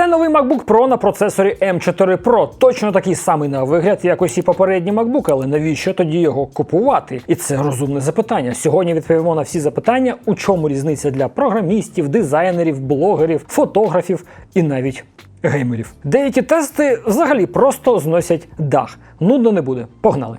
Це новий MacBook Pro на процесорі M4 Pro. Точно такий самий на вигляд, як усі попередні MacBook, але навіщо тоді його купувати? І це розумне запитання. Сьогодні відповімо на всі запитання, у чому різниця для програмістів, дизайнерів, блогерів, фотографів і навіть геймерів. Деякі тести взагалі просто зносять дах. Нудно не буде. Погнали.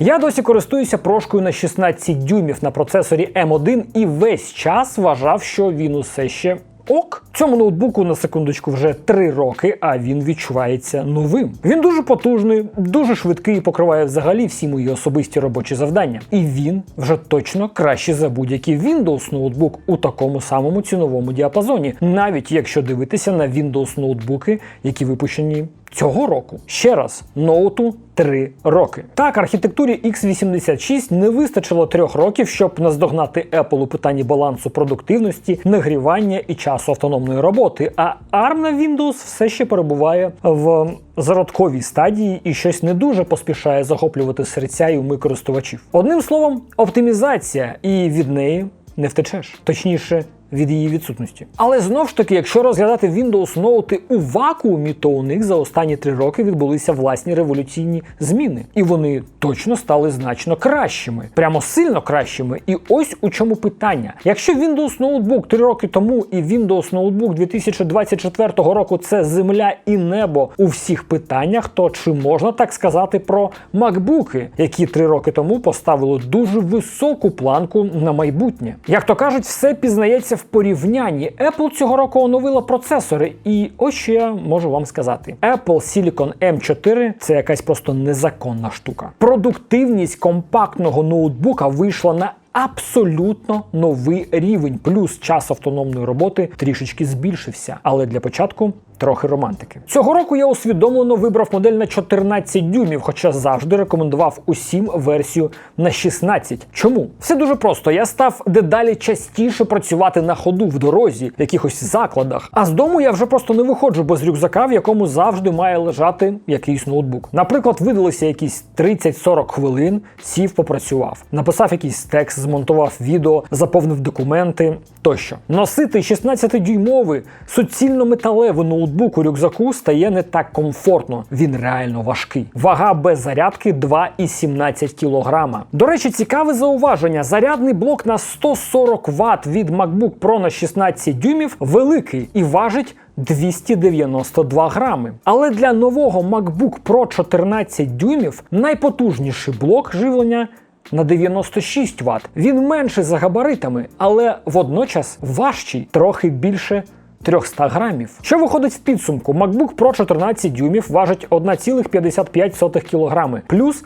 Я досі користуюся прошкою на 16 дюймів на процесорі M1 і весь час вважав, що він усе ще ок. Цьому ноутбуку на секундочку вже 3 роки, а він відчувається новим. Він дуже потужний, дуже швидкий і покриває взагалі всі мої особисті робочі завдання. І він вже точно краще за будь-який Windows ноутбук у такому самому ціновому діапазоні, навіть якщо дивитися на Windows ноутбуки, які випущені цього року. Ще раз, ноуту 3 роки. Так, архітектурі x86 не вистачило трьох років, щоб наздогнати Apple у питанні балансу продуктивності, нагрівання і часу автономної роботи. А ARM на Windows все ще перебуває в зародковій стадії і щось не дуже поспішає захоплювати серця і уми користувачів. Одним словом, оптимізація, і від неї не втечеш. Точніше, від її відсутності. Але знов ж таки, якщо розглядати Windows ноути у вакуумі, то у них за останні три роки відбулися власні революційні зміни, і вони точно стали значно кращими, прямо сильно кращими. І ось у чому питання: якщо Windows Notebook три роки тому і Windows Notebook 2024 року це земля і небо у всіх питаннях, то чи можна так сказати про макбуки, які три роки тому поставили дуже високу планку на майбутнє? Як то кажуть, все пізнається в порівнянні. Apple цього року оновила процесори, і ось що я можу вам сказати: Apple Silicon M4 це якась просто незаконна штука. Продуктивність компактного ноутбука вийшла на абсолютно новий рівень, плюс час автономної роботи трішечки збільшився. Але для початку трохи романтики. Цього року я усвідомлено вибрав модель на 14 дюймів, хоча завжди рекомендував усім версію на 16. Чому? Все дуже просто. Я став дедалі частіше працювати на ходу в дорозі, в якихось закладах. А з дому я вже просто не виходжу без рюкзака, в якому завжди має лежати якийсь ноутбук. Наприклад, видалися якісь 30-40 хвилин, сів, попрацював, написав якийсь текст, змонтував відео, заповнив документи тощо. Носити 16-дюймовий суцільно металевий ноутбук у рюкзаку стає не так комфортно. Він реально важкий. Вага без зарядки 2,17 кг. До речі, цікаве зауваження: зарядний блок на 140 Вт від MacBook Pro на 16 дюймів великий і важить. 292 грами. Але для нового MacBook Pro 14 дюймів найпотужніший блок живлення на 96 Вт. Він менший за габаритами, але водночас важчий трохи більше. 300 грамів. Що виходить в підсумку? MacBook Pro 14 дюймів важить 1,55 кг, плюс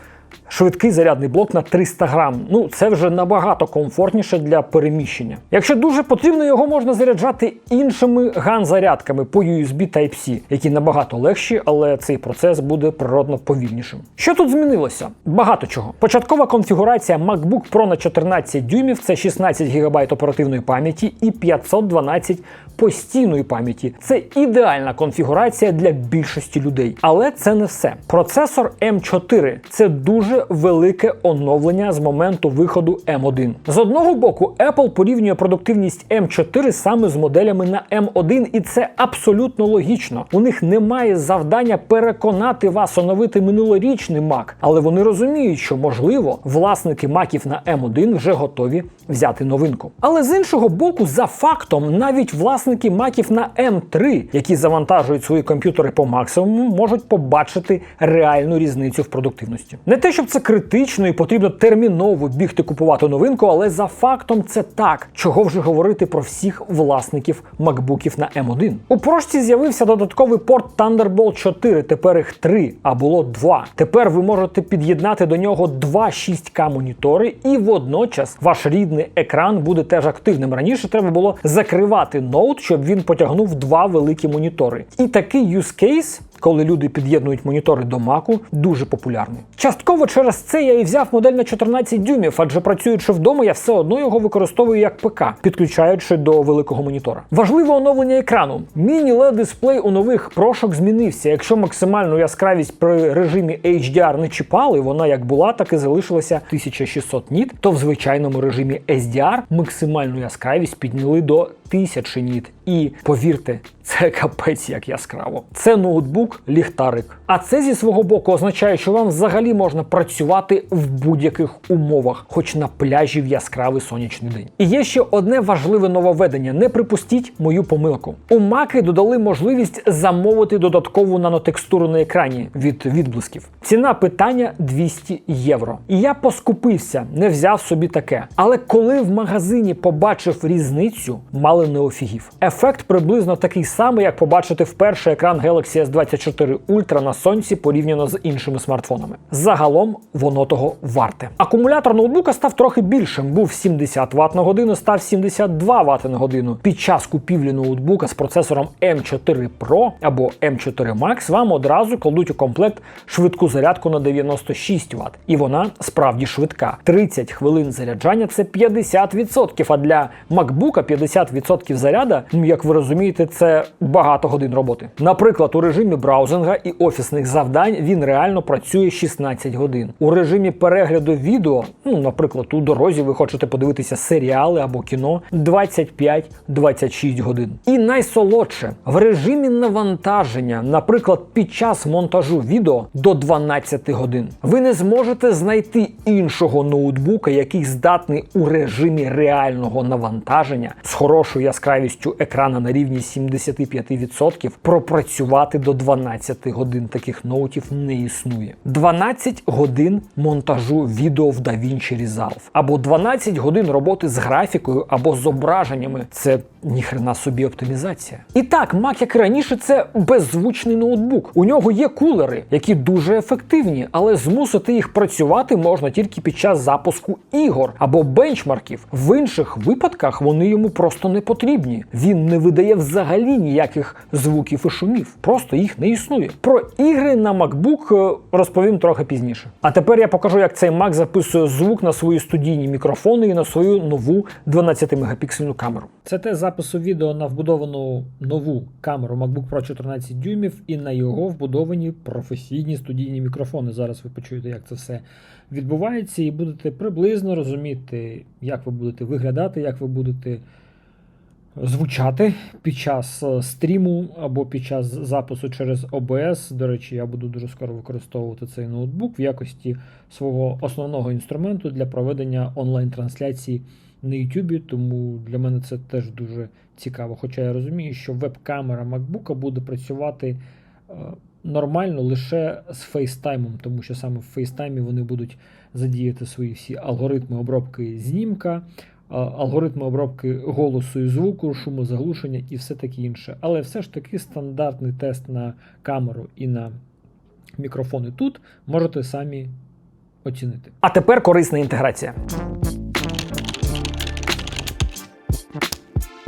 швидкий зарядний блок на 300 грам. Ну, це вже набагато комфортніше для переміщення. Якщо дуже потрібно, його можна заряджати іншими ган-зарядками по USB Type-C, які набагато легші, але цей процес буде природно повільнішим. Що тут змінилося? Багато чого. Початкова конфігурація MacBook Pro на 14 дюймів це 16 ГБ оперативної пам'яті і 512 постійної пам'яті. Це ідеальна конфігурація для більшості людей. Але це не все. Процесор M4 це дуже велике оновлення з моменту виходу M1. З одного боку, Apple порівнює продуктивність M4 саме з моделями на M1, і це абсолютно логічно. У них немає завдання переконати вас оновити минулорічний Mac, але вони розуміють, що можливо власники маків на M1 вже готові взяти новинку. Але з іншого боку, за фактом, навіть власники маків на M3, які завантажують свої комп'ютери по максимуму, можуть побачити реальну різницю в продуктивності. Не те, щоб це критично і потрібно терміново бігти купувати новинку, але за фактом це так. Чого вже говорити про всіх власників макбуків на M1. У прошці з'явився додатковий порт Thunderbolt 4, тепер їх 3, а було 2. Тепер ви можете під'єднати до нього два 6К монітори, і водночас ваш рідний екран буде теж активним. Раніше треба було закривати ноут, щоб він потягнув два великі монітори. І такий use case коли люди під'єднують монітори до Маку, дуже популярний. Частково через це я і взяв модель на 14 дюймів, адже працюючи вдома, я все одно його використовую як ПК, підключаючи до великого монітора. Важливе оновлення екрану. міні led дисплей у нових прошок змінився. Якщо максимальну яскравість при режимі HDR не чіпали, вона як була, так і залишилася 1600 ніт, то в звичайному режимі SDR максимальну яскравість підняли до тисячі ніт. І повірте, це капець як яскраво. Це ноутбук ліхтарик. А це зі свого боку означає, що вам взагалі можна працювати в будь-яких умовах, хоч на пляжі в яскравий сонячний день. І є ще одне важливе нововведення: не припустіть мою помилку. У маки додали можливість замовити додаткову нанотекстуру на екрані від відблисків. Ціна питання 200 євро. І я поскупився, не взяв собі таке. Але коли в магазині побачив різницю, мало не офігів. Ефект приблизно такий самий, як побачити вперше екран Galaxy S24 Ultra на сонці порівняно з іншими смартфонами. Загалом воно того варте. Акумулятор ноутбука став трохи більшим. Був 70 Вт на годину, став 72 Вт на годину. Під час купівлі ноутбука з процесором M4 Pro або M4 Max вам одразу кладуть у комплект швидку зарядку на 96 Вт. І вона справді швидка. 30 хвилин заряджання це 50%, а для MacBook 50% заряда, ну як ви розумієте, це багато годин роботи. Наприклад, у режимі браузинга і офісних завдань він реально працює 16 годин. У режимі перегляду відео, ну, наприклад, у дорозі ви хочете подивитися серіали або кіно 25-26 годин. І найсолодше в режимі навантаження, наприклад, під час монтажу відео до 12 годин. Ви не зможете знайти іншого ноутбука, який здатний у режимі реального навантаження з хорошою яскравістю екрана на рівні 75% пропрацювати до 12 годин. Таких ноутів не існує. 12 годин монтажу відео в DaVinci Resolve або 12 годин роботи з графікою або зображеннями. Це ніхрена собі оптимізація. І так, Mac, як і раніше, це беззвучний ноутбук. У нього є кулери, які дуже ефективні, але змусити їх працювати можна тільки під час запуску ігор або бенчмарків. В інших випадках вони йому просто не потрібні. Він не видає взагалі ніяких звуків і шумів. Просто їх не існує. Про ігри на MacBook е, розповім трохи пізніше. А тепер я покажу, як цей Mac записує звук на свої студійні мікрофони і на свою нову 12-мегапіксельну камеру. Це те запису відео на вбудовану нову камеру MacBook Pro 14 дюймів і на його вбудовані професійні студійні мікрофони. Зараз ви почуєте, як це все відбувається, і будете приблизно розуміти, як ви будете виглядати, як ви будете звучати під час е, стріму або під час запису через OBS. До речі, я буду дуже скоро використовувати цей ноутбук в якості свого основного інструменту для проведення онлайн-трансляції на YouTube, тому для мене це теж дуже цікаво. Хоча я розумію, що веб-камера MacBook буде працювати е, нормально лише з FaceTime, тому що саме в FaceTime вони будуть задіяти свої всі алгоритми обробки знімка, алгоритми обробки голосу і звуку, шумозаглушення і все таке інше. Але все ж таки стандартний тест на камеру і на мікрофони тут можете самі оцінити. А тепер корисна інтеграція.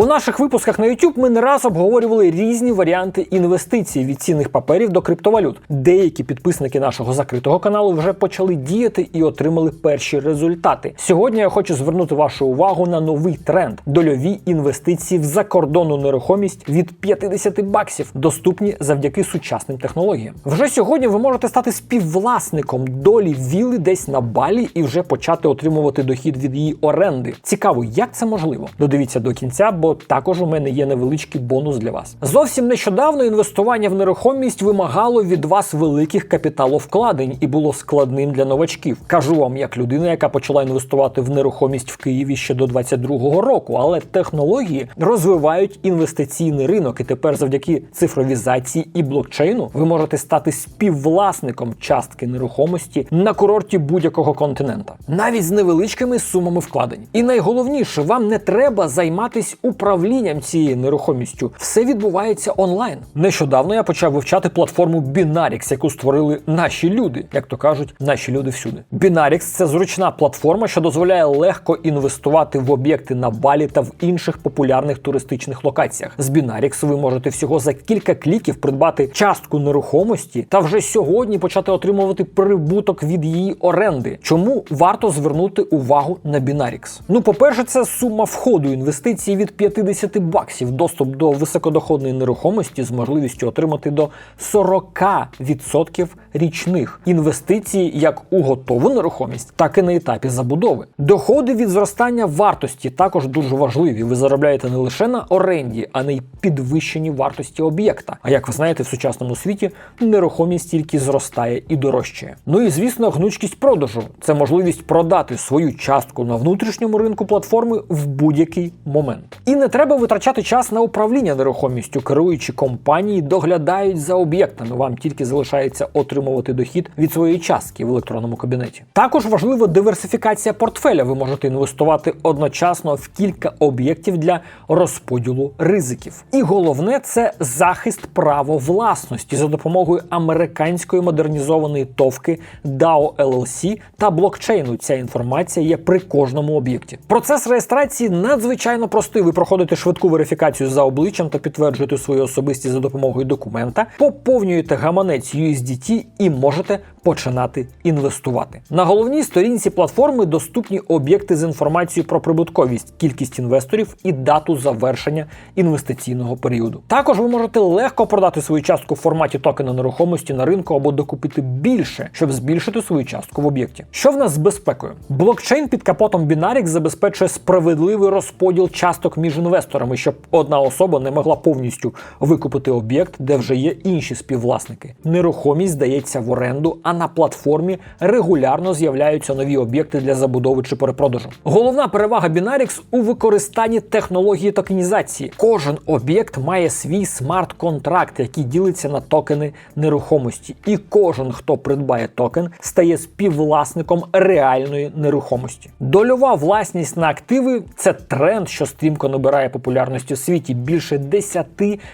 У наших випусках на YouTube ми не раз обговорювали різні варіанти інвестицій від цінних паперів до криптовалют. Деякі підписники нашого закритого каналу вже почали діяти і отримали перші результати. Сьогодні я хочу звернути вашу увагу на новий тренд дольові інвестиції в закордонну нерухомість від 50 баксів, доступні завдяки сучасним технологіям. Вже сьогодні ви можете стати співвласником долі віли десь на балі і вже почати отримувати дохід від її оренди. Цікаво, як це можливо? Додивіться до кінця, бо також у мене є невеличкий бонус для вас. Зовсім нещодавно інвестування в нерухомість вимагало від вас великих капіталовкладень і було складним для новачків. Кажу вам, як людина, яка почала інвестувати в нерухомість в Києві ще до 22-го року, але технології розвивають інвестиційний ринок, і тепер, завдяки цифровізації і блокчейну, ви можете стати співвласником частки нерухомості на курорті будь-якого континента, навіть з невеличкими сумами вкладень. І найголовніше, вам не треба займатись управлінням цією нерухомістю. Все відбувається онлайн. Нещодавно я почав вивчати платформу Binarix, яку створили наші люди, як то кажуть, наші люди всюди. Binarix – це зручна платформа, що дозволяє легко інвестувати в об'єкти на Балі та в інших популярних туристичних локаціях. З Binarix ви можете всього за кілька кліків придбати частку нерухомості та вже сьогодні почати отримувати прибуток від її оренди. Чому варто звернути увагу на Binarix? Ну, по-перше, це сума входу інвестицій від 50 баксів доступ до високодоходної нерухомості з можливістю отримати до 40% річних інвестицій як у готову нерухомість, так і на етапі забудови. Доходи від зростання вартості також дуже важливі. Ви заробляєте не лише на оренді, а не й підвищенні вартості об'єкта. А як ви знаєте, в сучасному світі нерухомість тільки зростає і дорожчає. Ну і звісно, гнучкість продажу це можливість продати свою частку на внутрішньому ринку платформи в будь-який момент. І не треба витрачати час на управління нерухомістю, керуючі компанії доглядають за об'єктами. Вам тільки залишається отримувати дохід від своєї частки в електронному кабінеті. Також важлива диверсифікація портфеля. Ви можете інвестувати одночасно в кілька об'єктів для розподілу ризиків. І головне це захист права власності за допомогою американської модернізованої товки DAO LLC та блокчейну. Ця інформація є при кожному об'єкті. Процес реєстрації надзвичайно простий. Ви проходите швидку верифікацію за обличчям та підтверджуєте свою особистість за допомогою документа, поповнюєте гаманець USDT і можете починати інвестувати. На головній сторінці платформи доступні об'єкти з інформацією про прибутковість, кількість інвесторів і дату завершення інвестиційного періоду. Також ви можете легко продати свою частку в форматі токена нерухомості на ринку або докупити більше, щоб збільшити свою частку в об'єкті. Що в нас з безпекою? Блокчейн під капотом Binarix забезпечує справедливий розподіл часток між інвесторами, щоб одна особа не могла повністю викупити об'єкт, де вже є інші співвласники. Нерухомість здається в оренду, а на платформі регулярно з'являються нові об'єкти для забудови чи перепродажу. Головна перевага Binarix у використанні технології токенізації. Кожен об'єкт має свій смарт-контракт, який ділиться на токени нерухомості, і кожен, хто придбає токен, стає співвласником реальної нерухомості. Дольова власність на активи це тренд, що стрімко набирає популярності в світі більше 10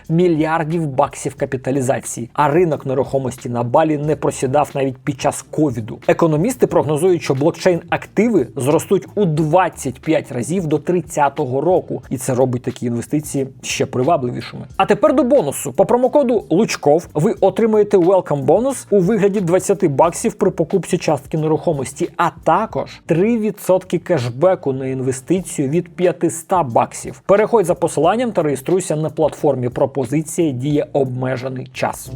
мільярдів баксів капіталізації. А ринок нерухомості на балі не просідав навіть під час ковіду. Економісти прогнозують, що блокчейн активи зростуть у 25 разів до 30-го року, і це робить такі інвестиції ще привабливішими. А тепер до бонусу. По промокоду Лучков ви отримаєте welcome бонус у вигляді 20 баксів при покупці частки нерухомості, а також 3% кешбеку на інвестицію від 500 баксів. Переходь за посиланням та реєструйся на платформі. Пропозиція діє обмежений час.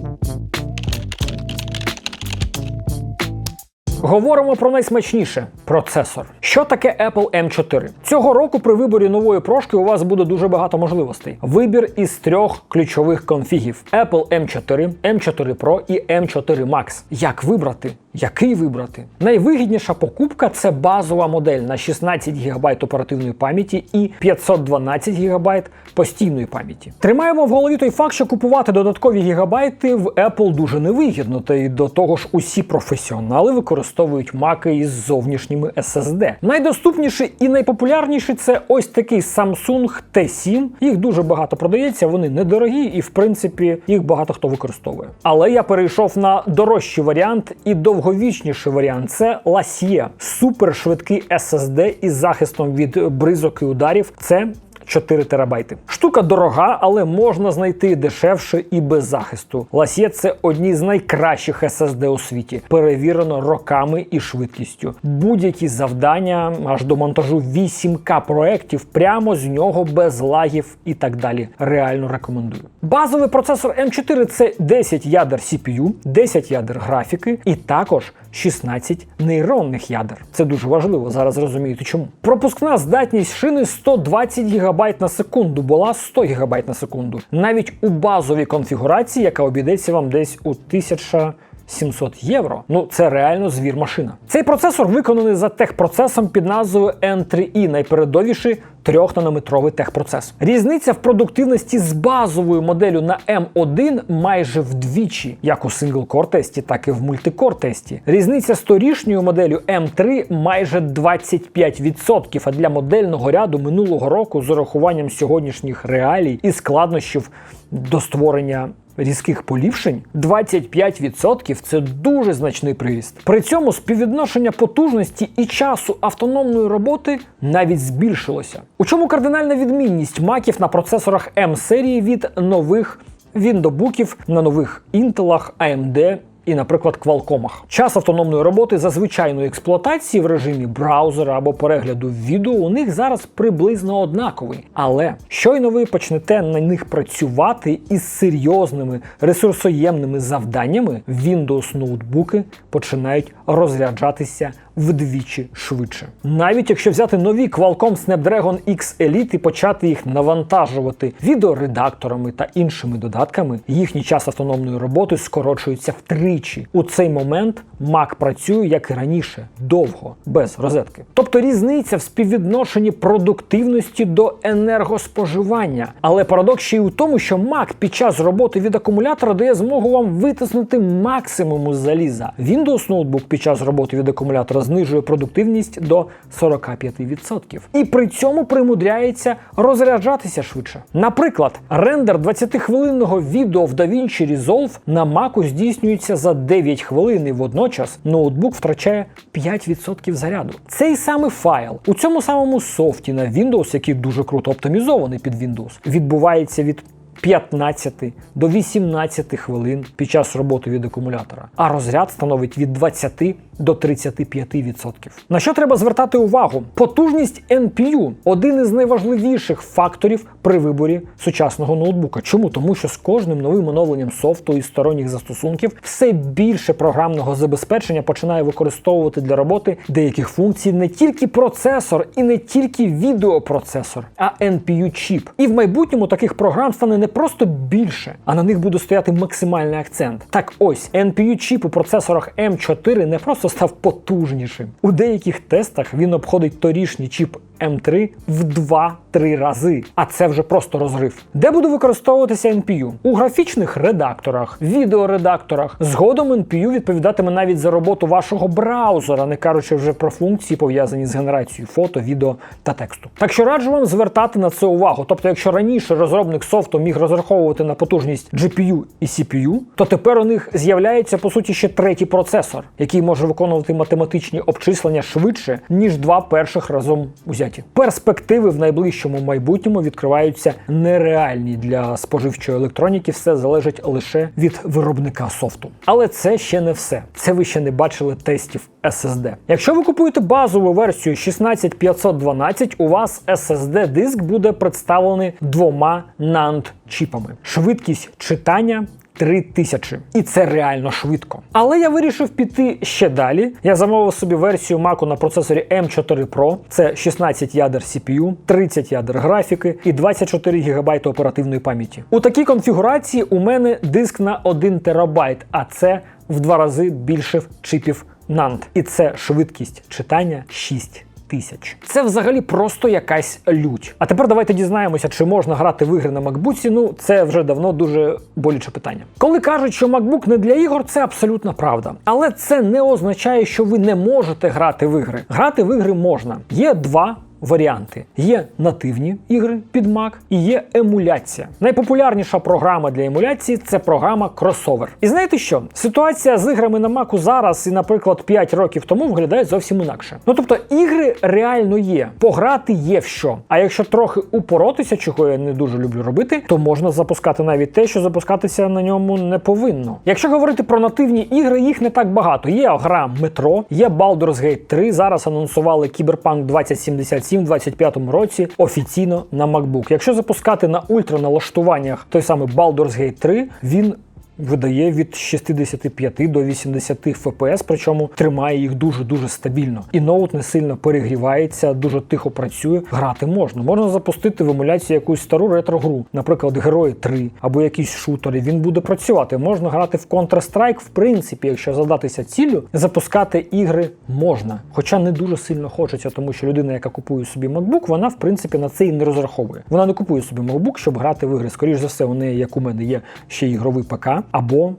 Говоримо про найсмачніше процесор. Що таке Apple M4? Цього року при виборі нової прошки у вас буде дуже багато можливостей. Вибір із трьох ключових конфігів: Apple M4, M4 Pro і M4 Max. Як вибрати? Який вибрати? Найвигідніша покупка це базова модель на 16 ГБ оперативної пам'яті і 512 ГБ постійної пам'яті. Тримаємо в голові той факт, що купувати додаткові гігабайти в Apple дуже невигідно, та й до того ж усі професіонали використовують маки із зовнішніми SSD. Найдоступніший і найпопулярніший це ось такий Samsung T7. Їх дуже багато продається, вони недорогі і, в принципі, їх багато хто використовує. Але я перейшов на дорожчий варіант і довговічніший варіант це Lassie. супершвидкий SSD із захистом від бризок і ударів. Це 4 терабайти. Штука дорога, але можна знайти дешевше і без захисту. Ласє це одні з найкращих SSD у світі, перевірено роками і швидкістю. Будь-які завдання аж до монтажу 8К проєктів прямо з нього без лагів і так далі. Реально рекомендую. Базовий процесор M4 це 10 ядер CPU, 10 ядер графіки і також 16 нейронних ядер. Це дуже важливо. Зараз розумієте чому. Пропускна здатність шини 120 ГБ на секунду, була 100 гігабайт на секунду. Навіть у базовій конфігурації, яка обійдеться вам десь у 1000 700 євро. Ну це реально звір машина. Цей процесор виконаний за техпроцесом під назвою N3i, найпередовіший 3-нанометровий техпроцес. Різниця в продуктивності з базовою моделлю на M1 майже вдвічі, як у сингл-кор тесті, так і в мультикор тесті. Різниця з торішньою моделлю M3 майже 25%, а для модельного ряду минулого року з урахуванням сьогоднішніх реалій і складнощів до створення різких поліпшень 25% це дуже значний приріст. При цьому співвідношення потужності і часу автономної роботи навіть збільшилося. У чому кардинальна відмінність маків на процесорах M серії від нових віндобуків на нових інтелах AMD і, наприклад, квалкомах. Час автономної роботи за звичайної експлуатації в режимі браузера або перегляду відео у них зараз приблизно однаковий. Але щойно ви почнете на них працювати із серйозними ресурсоємними завданнями, Windows ноутбуки починають розряджатися вдвічі швидше. Навіть якщо взяти нові Qualcomm Snapdragon X Elite і почати їх навантажувати відеоредакторами та іншими додатками, їхній час автономної роботи скорочується втричі. У цей момент Mac працює як і раніше, довго, без розетки. Тобто різниця в співвідношенні продуктивності до енергоспоживання. Але парадокс ще й у тому, що Mac під час роботи від акумулятора дає змогу вам витиснути максимум із заліза. Windows ноутбук під час роботи від акумулятора знижує продуктивність до 45%. І при цьому примудряється розряджатися швидше. Наприклад, рендер 20-хвилинного відео в DaVinci Resolve на Mac здійснюється за 9 хвилин і водночас ноутбук втрачає 5% заряду. Цей самий файл у цьому самому софті на Windows, який дуже круто оптимізований під Windows, відбувається від 15 до 18 хвилин під час роботи від акумулятора, а розряд становить від 20 до 35%. На що треба звертати увагу? Потужність NPU один із найважливіших факторів при виборі сучасного ноутбука. Чому? Тому що з кожним новим оновленням софту і сторонніх застосунків все більше програмного забезпечення починає використовувати для роботи деяких функцій не тільки процесор і не тільки відеопроцесор, а NPU-чіп. І в майбутньому таких програм стане не просто більше, а на них буде стояти максимальний акцент. Так ось NPU-чіп у процесорах M4 не просто став потужнішим. У деяких тестах він обходить торішній чіп M3 в 2-3 рази. А це вже просто розрив. Де буде використовуватися NPU? У графічних редакторах, відеоредакторах. Згодом NPU відповідатиме навіть за роботу вашого браузера, не кажучи вже про функції, пов'язані з генерацією фото, відео та тексту. Так що раджу вам звертати на це увагу. Тобто, якщо раніше розробник софту міг розраховувати на потужність GPU і CPU, то тепер у них з'являється по суті ще третій процесор, який може виконувати математичні обчислення швидше, ніж два перших разом узяті. Перспективи в найближчому майбутньому відкриваються нереальні для споживчої електроніки. Все залежить лише від виробника софту. Але це ще не все. Це ви ще не бачили тестів SSD. Якщо ви купуєте базову версію 16512, у вас SSD диск буде представлений двома NAND чіпами. Швидкість читання 3000. І це реально швидко. Але я вирішив піти ще далі. Я замовив собі версію Mac на процесорі M4 Pro. Це 16 ядер CPU, 30 ядер графіки і 24 ГБ оперативної пам'яті. У такій конфігурації у мене диск на 1 ТБ, а це в два рази більше чипів NAND. І це швидкість читання 6 тисяч. Це взагалі просто якась лють. А тепер давайте дізнаємося, чи можна грати в ігри на макбуці. Ну, це вже давно дуже болюче питання. Коли кажуть, що MacBook не для ігор, це абсолютна правда. Але це не означає, що ви не можете грати в ігри. Грати в ігри можна. Є два варіанти: є нативні ігри під Mac і є емуляція. Найпопулярніша програма для емуляції це програма Crossover. І знаєте що? Ситуація з іграми на Mac зараз і, наприклад, 5 років тому виглядає зовсім інакше. Ну тобто, ігри реально є, пограти є в що. А якщо трохи упоротися, чого я не дуже люблю робити, то можна запускати навіть те, що запускатися на ньому не повинно. Якщо говорити про нативні ігри, їх не так багато. Є гра Метро, є Baldur's Gate 3. Зараз анонсували Cyberpunk 2077 в 25-му році офіційно на MacBook. Якщо запускати на ультра налаштуваннях той самий Baldur's Gate 3, він видає від 65 до 80 FPS, причому тримає їх дуже-дуже стабільно. І ноут не сильно перегрівається, дуже тихо працює. Грати можна. Можна запустити в емуляції якусь стару ретро-гру, наприклад, Герої 3 або якісь шутери. Він буде працювати. Можна грати в Counter-Strike, в принципі, якщо задатися ціллю, запускати ігри можна. Хоча не дуже сильно хочеться, тому що людина, яка купує собі MacBook, вона в принципі на це і не розраховує. Вона не купує собі MacBook, щоб грати в ігри. Скоріше за все, у неї, як у мене, є ще ігровий ПК. Або,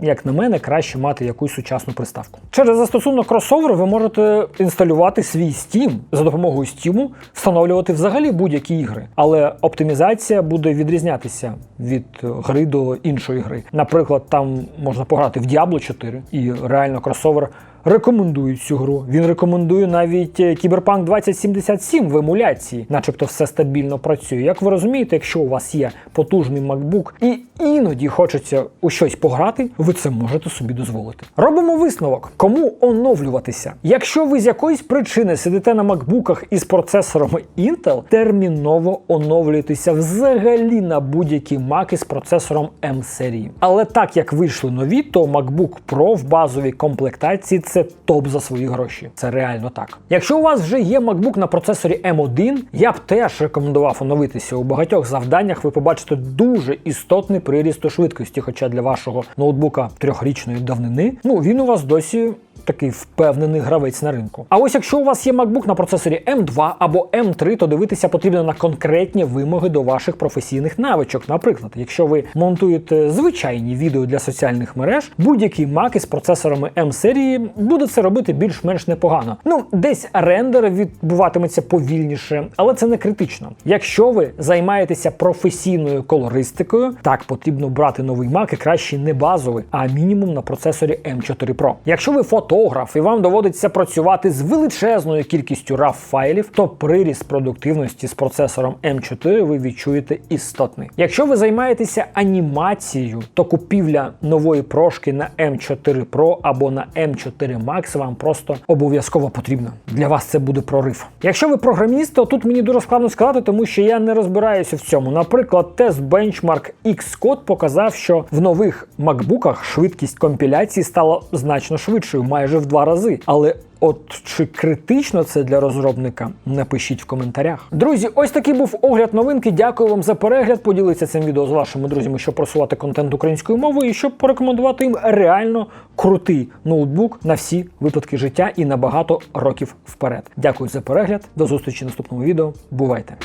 як на мене, краще мати якусь сучасну приставку. Через застосунок кросовер ви можете інсталювати свій Steam за допомогою Steam, встановлювати взагалі будь-які ігри. Але оптимізація буде відрізнятися від гри до іншої гри. Наприклад, там можна пограти в Diablo 4, і реально кросовер рекомендує цю гру. Він рекомендує навіть е, Cyberpunk 2077 в емуляції, начебто все стабільно працює. Як ви розумієте, якщо у вас є потужний MacBook і іноді хочеться у щось пограти, ви це можете собі дозволити. Робимо висновок, кому оновлюватися. Якщо ви з якоїсь причини сидите на макбуках із процесорами Intel, терміново оновлюйтеся взагалі на будь-які маки з процесором M серії. Але так як вийшли нові, то MacBook Pro в базовій комплектації це топ за свої гроші. Це реально так. Якщо у вас вже є MacBook на процесорі M1, я б теж рекомендував оновитися. У багатьох завданнях ви побачите дуже істотний приріст у швидкості, хоча для вашого ноутбука трьохрічної давнини, ну він у вас досі такий впевнений гравець на ринку. А ось якщо у вас є MacBook на процесорі M2 або M3, то дивитися потрібно на конкретні вимоги до ваших професійних навичок. Наприклад, якщо ви монтуєте звичайні відео для соціальних мереж, будь-який Mac із процесорами M серії буде це робити більш-менш непогано. Ну, десь рендер відбуватиметься повільніше, але це не критично. Якщо ви займаєтеся професійною колористикою, так потрібно брати новий Mac і краще не базовий, а мінімум на процесорі M4 Pro. Якщо ви фотограф і вам доводиться працювати з величезною кількістю RAW файлів, то приріст продуктивності з процесором M4 ви відчуєте істотний. Якщо ви займаєтеся анімацією, то купівля нової прошки на M4 Pro або на M4 Max вам просто обов'язково потрібна. Для вас це буде прорив. Якщо ви програміст, то тут мені дуже складно сказати, тому що я не розбираюся в цьому. Наприклад, тест Benchmark Xcode показав, що в нових макбуках швидкість компіляції стала значно швидшою, майже в два рази. Але От чи критично це для розробника? Напишіть в коментарях. Друзі, ось такий був огляд новинки. Дякую вам за перегляд. Поділіться цим відео з вашими друзями, щоб просувати контент українською мовою і щоб порекомендувати їм реально крутий ноутбук на всі випадки життя і на багато років вперед. Дякую за перегляд. До зустрічі в наступному відео. Бувайте!